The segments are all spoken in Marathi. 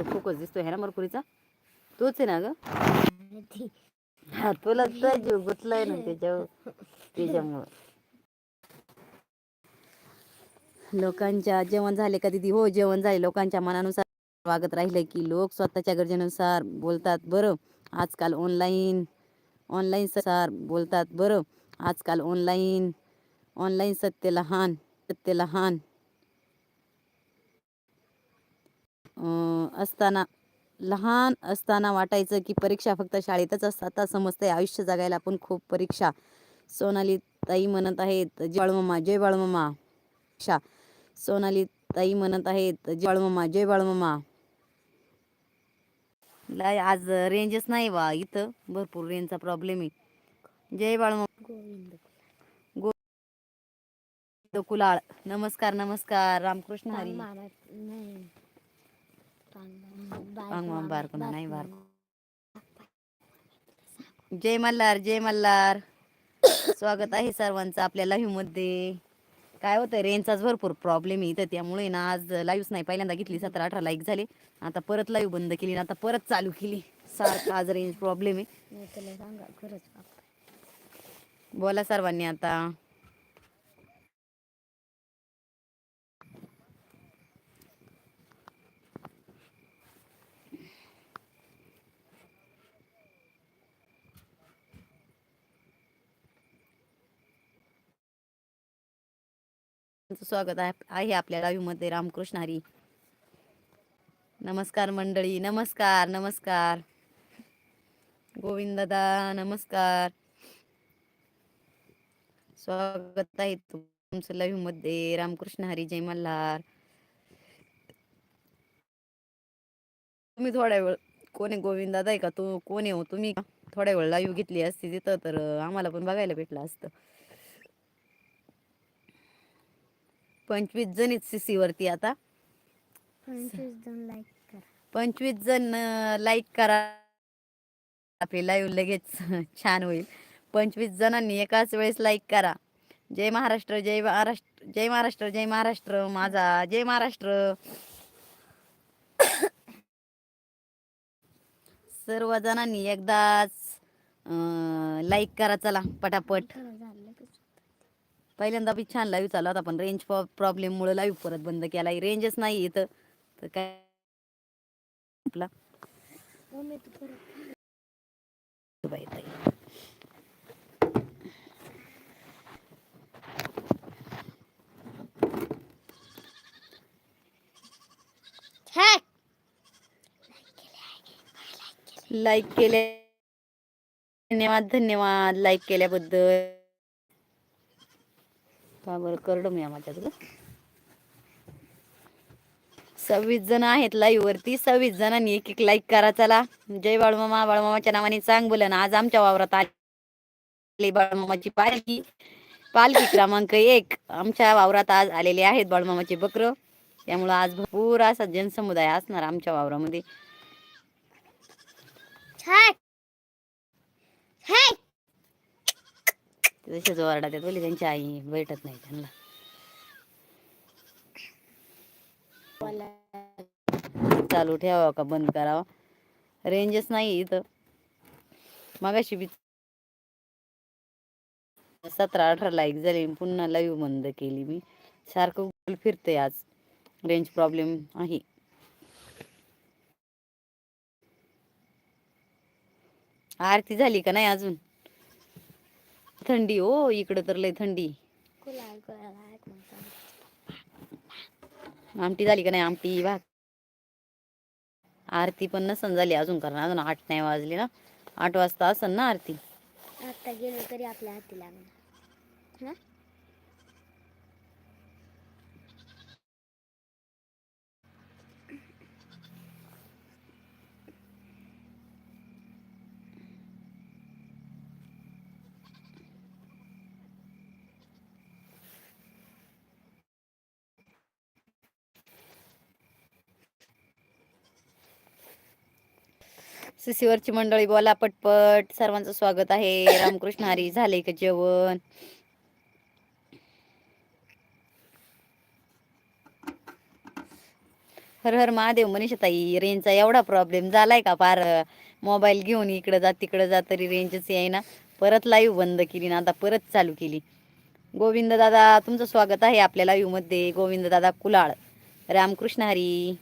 तो फोकस दिसतोय है ना मरकुरीचा? तोच आहे ना ग? हा तुला तर जीव गुतलाय ना त्याच्यावर त्याच्यामुळं. लोकांच्या जेवण झाले का दिदी? हो जेवण झाले. लोकांच्या मनानुसार वागत राहिले की लोक स्वतःच्या गरजेनुसार बोलतात बरं. आजकाल ऑनलाईन ऑनलाईन ससार बोलतात बरं. आजकाल ऑनलाईन ऑनलाईन सत्य लहान सत्य लहान. असताना लहान असताना वाटायचं की परीक्षा फक्त शाळेतच असतात. आता समजतंय आयुष्य जगायला पण खूप परीक्षा. सोनाली ताई म्हणत आहेत जय बाळमामा जय बाळमामा. शा सोनाली ताई म्हणत आहेत जय बाळमामा जय बाळमामा. लाई आज रेंजच नाही बा इथं भरपूर रेंजचा प्रॉब्लेम आहे. जय बाळमामा. गोविंद. कुलाळ. नमस्कार नमस्कार. रामकृष्ण हरी. बारकुना नाही जय मल्हार जय मल्हार. स्वागत आहे सर्वांचं आपल्या लाईव्हमध्ये. काय होतं रेंजचाच भरपूर प्रॉब्लेम इथं. त्यामुळे ना आज लाईव्ह नाही पहिल्यांदा घेतली सतरा अठरा लाईक झाले. आता परत लाईव्ह बंद केली ना आता परत चालू केली. सारखा आज रेंज प्रॉब्लेम आहे. बोला सर्वांनी आता. स्वागत आहे आपल्या मध्ये. रामकृष्ण हरी. नमस्कार मंडळी नमस्कार नमस्कार. गोविंददा नमस्कार. स्वागत आहे तुमचं लाईव्हमध्ये. रामकृष्ण हरी जय मल्हार. तुम्ही थोड्या वेळ कोणी गोविंददा आहे का? तू कोण हो? तुम्ही थोड्या वेळ लाईव्ह घेतली असती तिथं तर आम्हाला पण बघायला भेटलं असतं. पंचवीस जणीच सीसी वरती आता. पंचवीस जण लाईक करा. पंचवीस जण लाईक करा. आपली लाईव्ह लगेच छान होईल. पंचवीस जणांनी एकाच वेळेस लाईक करा. जय महाराष्ट्र जय महाराष्ट्र जय महाराष्ट्र जय महाराष्ट्र माझा जय महाराष्ट्र. सर्व जणांनी एकदाच लाईक करा चला पटापट. की पहिल्यांदा बी छान लाईव्ह चालू होता पण रेंज प्रॉब्लेम मुळे लाईव्ह परत बंद केला रेंजच नाही इथं तर काय? आपला. लाईक केले धन्यवाद धन्यवाद. लाईक केल्याबद्दल. का बरं? करडम या माझ्यात ग. सव्वीस जण आहेत लाईव्ह वरती. सव्वीस जणांनी एक एक लाईक करा चला. जय बाळमामा. बाळमामाच्या नावाने चांग बोला ना. आज आमच्या वावरात आले बाळमामाची पालखी. पालखी क्रमांक एक. आमच्या वावरात आज आलेले आहेत बाळमामाचे बकर. त्यामुळं आज भरपूर असा जनसमुदाय असणार आमच्या वावरामध्ये. तसेच ओरडा देत बोले त्यांची आई भेटत नाही त्यांना. चालू ठेवावं का? बंद करावा? रेंजच नाही इथं. मगाशी बी सतरा अठरा लाईक झाले. पुन्हा लाईव्ह बंद केली मी. सारखं गुगल फिरते आज. रेंज प्रॉब्लेम आहे. आरती झाली का नाही अजून? थंडी हो इकडं तर लय थंडी. कुलाल कुलाल म्हणतात आमटी झाली का नाही आमटी भात. आरती पण नसन झाली अजून कारण अजून आठ नाही वाजली ना. आठ वाजता असन ना आरती? आता गेलो तरी आपल्या हाती लागणार ना सिसीवरची मंडळी बोला पटपट. सर्वांचं स्वागत आहे. रामकृष्ण हरी झाले का जेवण? हर हर महादेव मनीषताई रेंजचा एवढा प्रॉब्लेम झालाय का फार? मोबाईल घेऊन इकडं जा तिकडं जा तरी रेंजच आहे ना परत लाईव्ह बंद केली ना आता परत चालू केली. गोविंद दादा तुमचं स्वागत आहे आपल्या लाईव्हमध्ये. गोविंद दादा कुलाळ. रामकृष्ण हरी.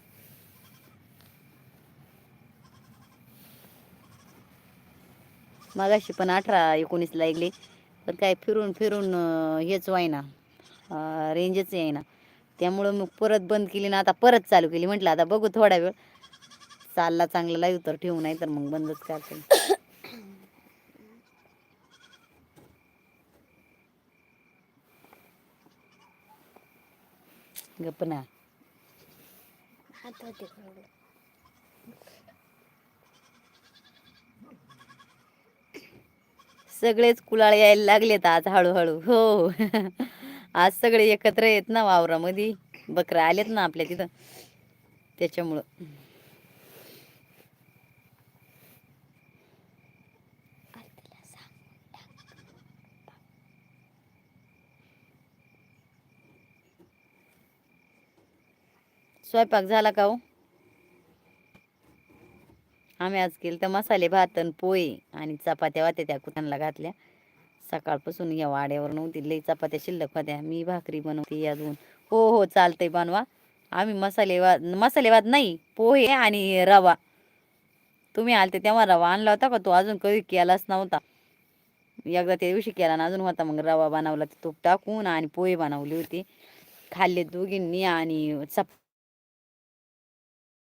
मागाशी पण अठरा एकोणीस लागले. पण काय फिरून फिरून हेच व्हायना. रेंजच येईना. त्यामुळं मग परत बंद केली ना आता परत चालू केली. म्हटलं आता बघू थोडा वेळ. चालला चांगला लाईव्ह तर ठेवू नाही तर मग बंदच करते गप्प ना हात होते थोडं. सगळेच कुलाळ यायला लागलेत आज हळूहळू. हो, हो आज सगळे एकत्र येत ना वावरामध्ये. बकरा आलेत ना आपल्या तिथं. त्याच्यामुळं. स्वयंपाक झाला का हो? आम्ही आज केलं तर मसाले भात आणि पोहे आणि चपात्या वात्या त्या कुटांना घातल्या. सकाळपासून या वाड्यावर नव्हती. लई चपात्या शिल्लक होत्या. मी भाकरी बनवते अजून. हो हो चालतंय बनवा. आम्ही मसाले भात मसाले भात नाही पोहे आणि रवा. तुम्ही आलते तेव्हा रवा आणला होता का? तो अजून कधी केलाच नव्हता. एकदा त्या दिवशी केला ना अजून होता. मग रवा बनवला ते तूप टाकून आणि पोहे बनवले होते. खाल्ले दोघींनी आणि चप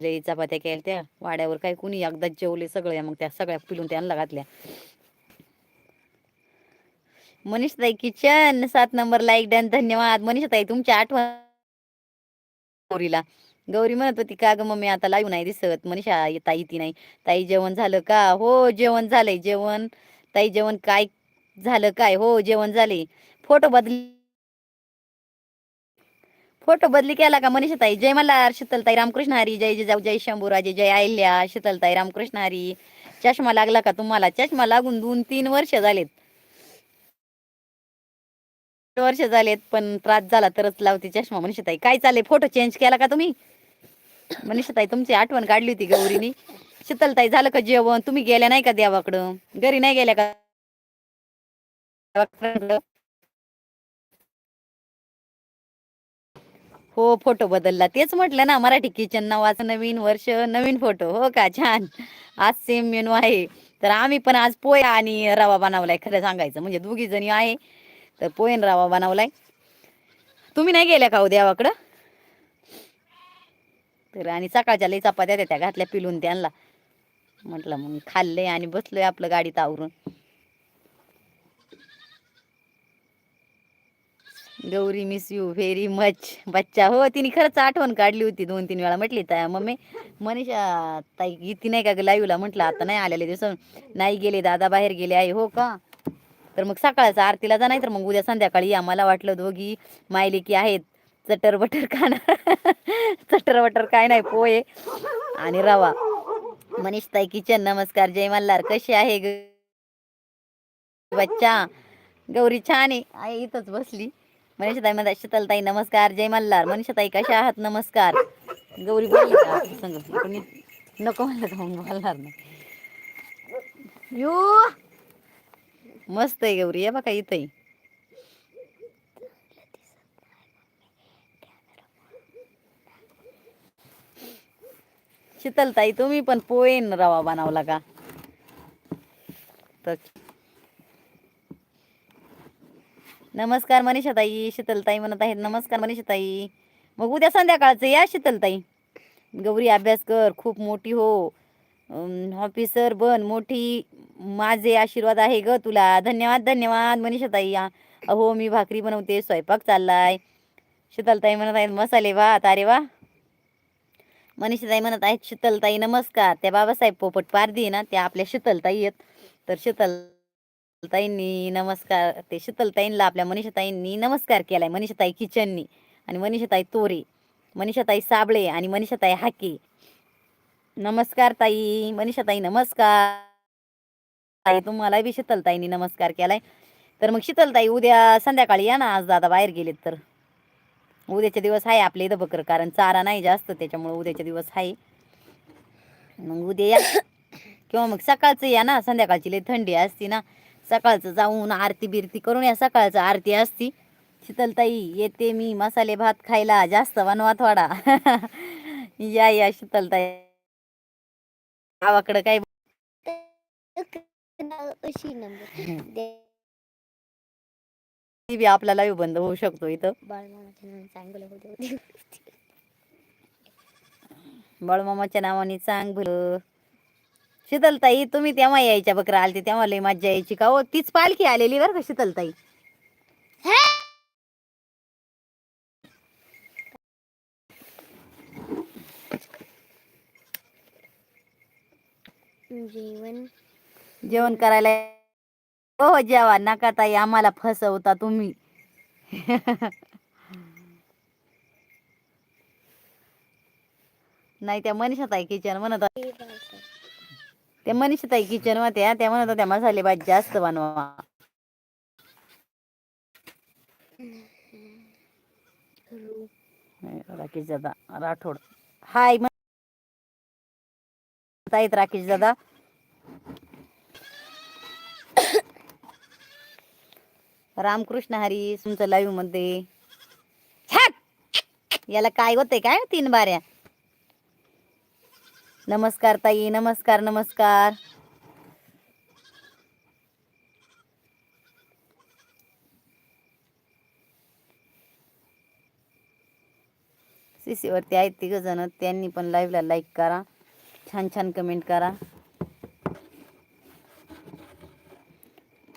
लई चपात्या केल्या त्या वाड्यावर काही कुणी एकदाच जेवले सगळ्या मग त्या सगळ्या पिलून त्यांना घातल्या. मनीषताई किचन सात नंबर लाईक डन धन्यवाद. मनीषाताई तुमच्या आठवण गौरीला. गौरी म्हणत होती का ग मम्मी आता लाईव्ह नाही दिसत. मनीषा ताई ती नाही. ताई जेवण झालं का? हो जेवण झालंय. जेवण ताई जेवण काय झालं काय? हो जेवण झाले फोटो बदल फोटो बदली केला का मनीषा ताई जय मल्हार शीतलताई रामकृष्ण हरी जय जिजाऊ जय शंभूराजे जय अहिल्या शीतलताई रामकृष्ण हरी चष्मा लागला का तुम्हाला? चष्मा लागून दोन तीन वर्ष झालेत. वर्ष झालेत पण त्रास झाला तरच लावते चष्मा मनीषाताई. काय चालले फोटो चेंज केला का तुम्ही? मनीषाताई तुमची आठवण काढली होती गौरीनी. शीतलताई झालं का जेवण? तुम्ही गेल्या नाही का देवाकडं? घरी नाही गेल्या का? हो फोटो बदलला. तेच म्हटलं ना मराठी किचन नावाचं नवीन वर्ष नवीन फोटो हो का? छान. आज सेम मेनू आहे. तर आम्ही पण आज पोया आणि रवा बनवलाय खरं सांगायचं. म्हणजे दोघी जणी आहे तर पोहे आणि रवा बनवलाय. तुम्ही नाही गेल्या का हो देवाकडं? तर आणि सकाळच्या लई चपात्या त्या त्या घातल्या पिलून त्यांना. म्हटलं मग खाल्ले आणि बसलोय आपलं गाडीत आवरून. Gauri miss you very much बच्चा हो तिने खरंच आठवण काढली होती दोन तीन वेळा. म्हटली त्या मम्मी मनीषा ताई ती नाही का ग लाईव्हला म्हटलं आता नाही आलेले दिवस नाही गेले दादा बाहेर गेले आहे हो का? तर मग सकाळचा आरतीला जा नाही तर मग उद्या संध्याकाळी या. मला वाटलं दोघी मायले की आहेत. चटर बटर खाणार. चटर बटर काय नाही पोहे. आणि रवा. मनीष ताई किचन नमस्कार. जय मल्हार. कशी आहे ग? बच्चा गौरी छान आहे. आहे इथंच बसली. मनीषाताई म्हणतात शीतलताई नमस्कार जय मल्हार. मनीषाताई कशा आहात? नमस्कार. गौरी बोलली का? संग नको म्हणलं का मग बोलणार नाही. यू! मस्त आहे गौरी या बघा इथं शीतलताई तुम्ही पण पोहे न रवा बनवला का? तर नमस्कार मनीषाताई शीतलताई म्हणत आहेत नमस्कार मनीषाताई. मग उद्या संध्याकाळचं या शीतलताई. गौरी अभ्यास कर खूप मोठी हो. ऑफिसर बन मोठी. माझे आशीर्वाद आहे ग तुला. धन्यवाद धन्यवाद मनीषाताई. अहो मी भाकरी बनवते स्वयंपाक चाललाय. शीतलताई म्हणत आहेत मसाले वा अरे वा. मनीषाताई म्हणत आहेत शीतलताई नमस्कार. त्या बाबासाहेब पोपट पारधी आहे ना त्या आपल्या शीतलताई आहेत. तर शीतल ताईंनी नमस्कार ते शीतलताईंना आपल्या मनीषाताईंनी नमस्कार केलाय मनीषाताई किचननी आणि मनीषाताई तोरे मनीषाताई साबळे आणि मनीषाताई हाके. नमस्कार ताई मनीषाताई नमस्कार. ताई तुम्हाला बी शीतलताईंनी नमस्कार केलाय. तर मग शीतलताई उद्या संध्याकाळी या ना आज दादा बाहेर गेलेत तर. उद्याचे दिवस आहे आपले इथं बकर कारण चारा नाही जास्त त्याच्यामुळे उद्याचे दिवस आहे. मग उद्या या. किंवा मग सकाळचं या ना संध्याकाळची लई थंडी असती ना. सकाळचं जाऊन आरती बिरती करून या सकाळचं आरती असती. शीतलताई येते मी मसाले भात खायला. जास्त बनवा थोडा या या शीतलताई. गावाकडं काय बी आपला लाईव्ह बंद होऊ शकतो इथं. बाळमामाच्या नावाने चांगलं बाळमामाच्या नावाने चांग भलं शीतलताई तुम्ही तेव्हा यायच्या बकरा आलते तेव्हा लई मज्जा यायची का हो? तीच पालखी आलेली बरं का शीतलताई. जेवण? जेवण करायला हो जेवा नका ताई आम्हाला फसवता तुम्ही. नाही त्या मनीषा ताई किचन म्हणत ते बाळाचं. मनीषा ताई किचनमध्ये त्या म्हणत होत्या मसाले भाजी जास्त बनवा. राकेश दादा राठोड. हाय ताईत राकेश दादा. रामकृष्ण हरी तुमचं लाईव्हमध्ये. याला काय होतंय काय? तीन बाऱ्या. नमस्कार ताई नमस्कार नमस्कार. सीसीवरती आहेत तिघ जण त्यांनी पण लाईव्हला लाईक करा. छान छान कमेंट करा.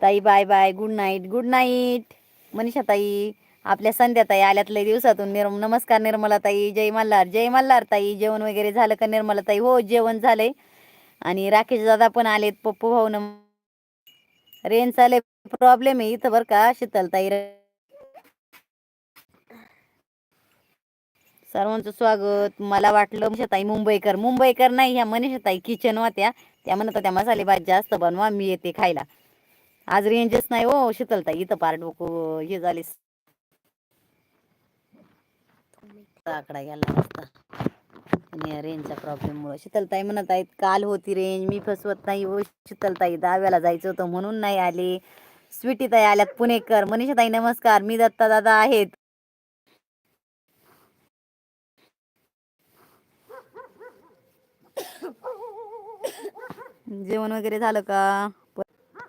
ताई bye bye good night good night Manisha ताई. आपल्या संध्याताई आल्यातल्या आल्यात लय दिवसातून निर्म नमस्कार निर्मलाताई जय मल्हार जय मल्हार ताई. जेवण वगैरे झालं का निर्मलाताई हो जेवण झालंय. आणि राकेश दादा पण आलेत पप्पू भाऊ न रेंज आले प्रॉब्लेम आहे इथं बरं का शीतल ताई. सर्वांचं स्वागत. मला वाटलं मनीषाताई मुंबईकर. मुंबईकर नाही ह्या मनीषाताई किचन होत्या. त्या म्हणत होत्या मसाले भात जास्त बनवा मी येते खायला. आज रेंजच नाही हो शीतलताई इथं पार डोकं हे झाले आकडा गेला असता आणि या प्रॉब्लेममुळे शीतलताई म्हणत आहेत काल होती रेंज मी फसवत नाही हो शीतलताई. दहाव्याला जायचं होतं म्हणून नाही आले. स्वीटीताई आल्यात पुणेकर. मनीषाताई नमस्कार. मी दत्ता दादा आहेत. जेवण वगैरे झालं का? फलटण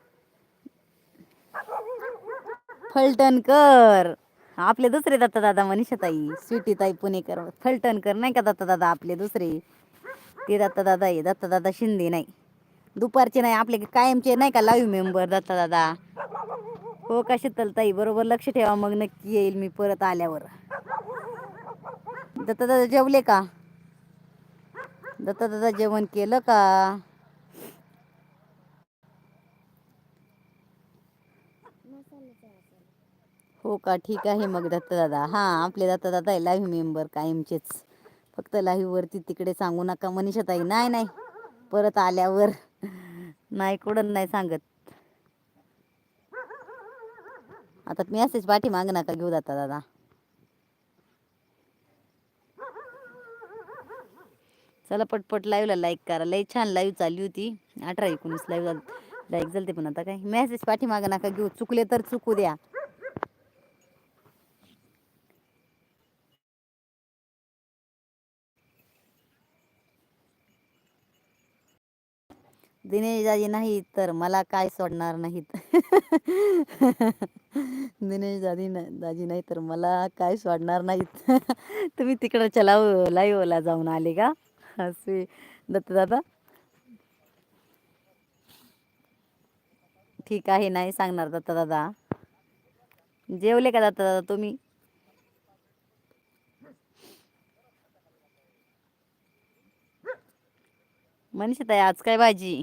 फलटणकर. आपले दुसरे दत्ता दादा मनीषाताई स्वीटीताई पुणेकर फलटणकर नाही का दत्ता दादा आपले दुसरे? ते दत्ता दादा आहे. दत्ता दादा शिंदे नाही. दुपारचे नाही आपले कायमचे नाही का लाईव्ह मेंबर दत्ता दादा हो का शीतलताई? बरोबर लक्ष ठेवा मग. नक्की येईल मी परत आल्यावर. दत्ता दादा जेवले का? दत्ता दादा जेवण केलं का मसाल्याचा मसाला. हो का? ठीक आहे मग दत्ता दादा हां आपले दत्ता दादा आहे लाईव्ह मेंबर कायमचेच. फक्त लाईव्हवरती तिकडे सांगू नका मनीषा ताई नाही नाही. परत आल्यावर. नाही कुठं नाही सांगत. आता मेसेज पाठी माग नका घेऊ दत्ता दादा चला पटपट लाईव्हला लाईक करा. लई छान लाईव्ह चालली होती. अठरा एकोणीस लाईव्ह लाईक झालते पण आता काय. मेसेज पाठी माग नका घेऊ. चुकले तर चुकू द्या. दिनेश दाजी नाही तर मला काय सोडणार नाहीत. दिनेश दादी दाजी नाही तर मला काय सोडणार नाहीत. तुम्ही तिकडं चलाव हो, लाईवला जाऊन आले का? असे. दत्त दादा? ठीक आहे नाही सांगणार दत्तदादा जेवले का दत्तदादा तुम्ही? मनीषा ताई आज काय भाजी?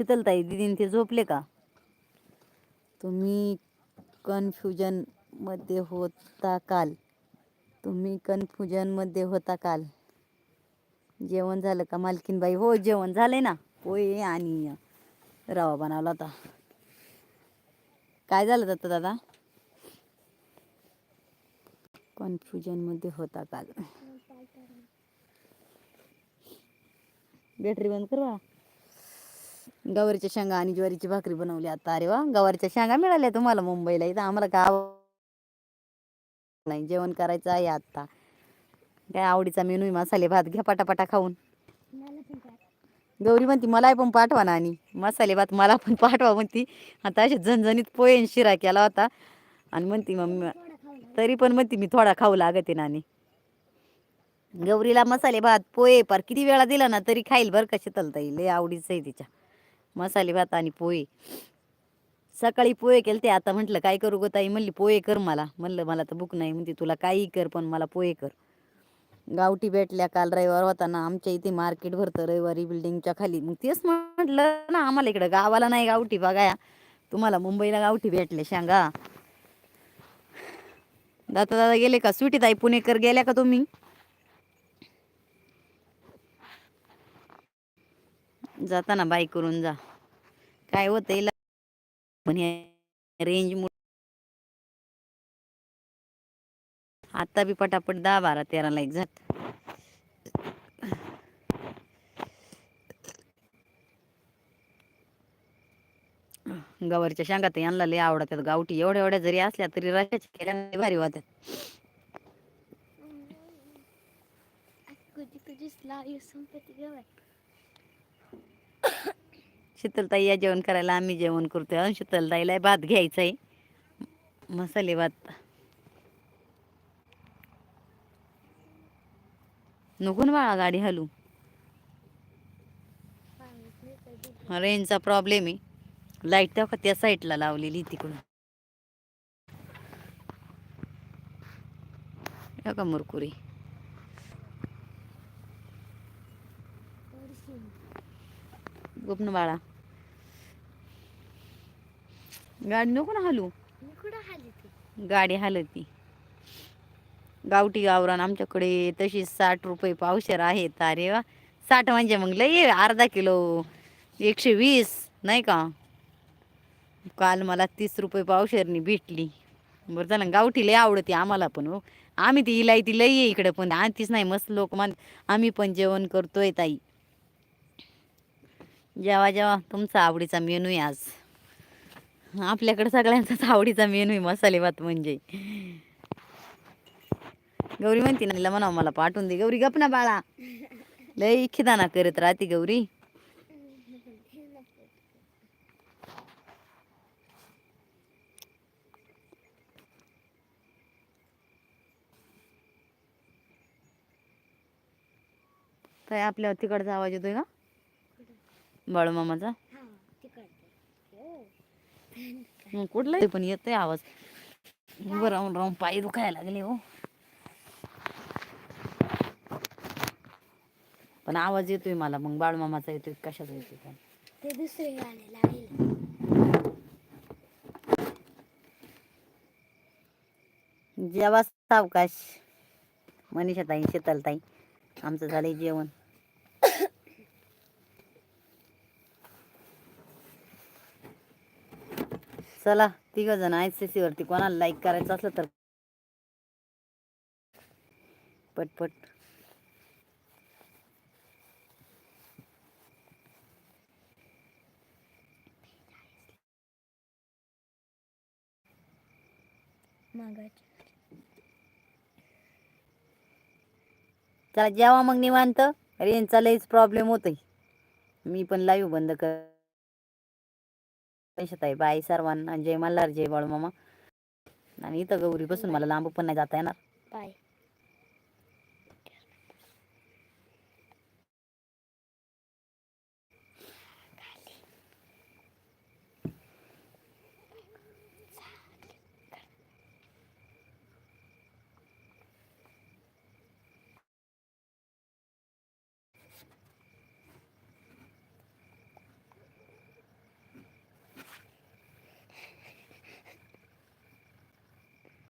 शीतलताई दिदीन ते झोपले का? तुम्ही कन्फ्युजनमध्ये होता काल. तुम्ही कन्फ्युजनमध्ये होता काल. जेवण झालं का मालकीनबाई? हो जेवण झालंय ना. पोहे आणि रवा बनवला होता. काय झालं जातं दादा? कन्फ्युजनमध्ये होता काल. बॅटरी बंद कर बा गवारीच्या शेंगा आणि ज्वारीची भाकरी बनवली आता. अरे वा! गवारीच्या शेंगा मिळाल्या तुम्हाला मुंबईला इथं? आम्हाला गाव नाही? जेवण करायचं आहे आता. काय आवडीचा मेनू आहे? मसाले भात घ्या पटापटा खाऊन. गौरी म्हणती मला पण पाठवा ना आणि. मसाले भात मला पण पाठवा म्हणती. आता असे झणझणीत पोहे आणि शिरा केला होता. आणि म्हणती मम्मी तरी पण म्हणती मी थोडा खाऊ लागते नानी गौरीला मसाले भात पोहे पार किती वेळा दिला ना तरी खाईल बरं का तलता येईल लय आवडीचं आहे तिच्या. मसाले भात आणि पोहे. सकाळी पोहे केले ते आता म्हटलं काय करू गं ताई? म्हणली पोहे कर मला. म्हणलं मला तर भूक नाही. म्हणते तुला काही कर पण मला पोहे कर. गावठी भेटल्या काल रविवार होता ना आमच्या इथे मार्केट भरतं रविवारी बिल्डिंगच्या खाली. मग तेच म्हटलं ना आम्हाला इकडं गावाला नाही गावठी बघाया तुम्हाला मुंबईला गावठी भेटले शेंगा दादा दादा गेले का? स्वीटी ताई पुणेकर गेल्या का तुम्ही? जाताना बाईक करून जा. काय होत ला- पण रेंज आता बी पटापट दहा बारा तेरा लाईक जात गवारच्या शेंगा तर यांना लय आवडतात. गावठी एवढ्या एवढ्या जरी असल्या तरी रशाच्या केल्या भारी होतात कधी कधी लाव संपत्ती गवाय शीतलताई या जेवण करायला आम्ही जेवण करतो आहे शीतलताईला भात घ्यायचा आहे मसाले भात. नको ना बाळा गाडी हलू. रेंजचा प्रॉब्लेम आहे. लाइट तेव्हा त्या साईडला लावलेली तिकडून. का मुरकुरी? गुप बाळा. गाडी नको ना हलू. गाडी हलती. गावठी गावरान आमच्याकडे तशी साठ रुपये पावशेर आहेत. अरे वा. साठ म्हणजे मग लई आहे, अर्धा किलो एकशे वीस नाही का? काल मला तीस रुपये पावशेरनी भेटली. बरं झालं गावठी लई आवडते आम्हाला पण हो. आम्ही ती इलायती लई आहे इकडे पण. आणतीच नाही मस्त लोक मान आम्ही पण जेवण करतोय ताई. जेवा जेवा. तुमचा आवडीचा मेनू आहे आज. आपल्याकडे सगळ्यांचाच आवडीचा मेनू आहे मसाले भात म्हणजे. गौरी म्हणते ना हिला मला पाठवून दे. गौरी गप ना बाळा. लय खिदाना करत राहते गौरी. काय आपल्या तिकडचा आवाज येतोय का? बाळू मामाचा कुठला पण येतोय आवाज. उभं राहून राहून पाय दुखायला लागले हो. पण आवाज येतोय मला मग बाळूमामाचा येतोय कशाचा येतोय काय. ते दुसरे गाणे लागेल. जेवा सावकाश. मनीषा ताई शीतल ताई आमचं झालंय जेवण. चला तिघ जण आय सी सी वरती कोणाला लाईक करायचं असलं तर. पटपट. चला जेवा मग निवांत. रेंजचा लईच प्रॉब्लेम होतोय. मी पण लाईव्ह बंद कर ताई बाय सर्वांना. जय मल्हार जय बाळूमामा. आणि इथं गौरी बसून मला लांब पण नाही जाता येणार. बाय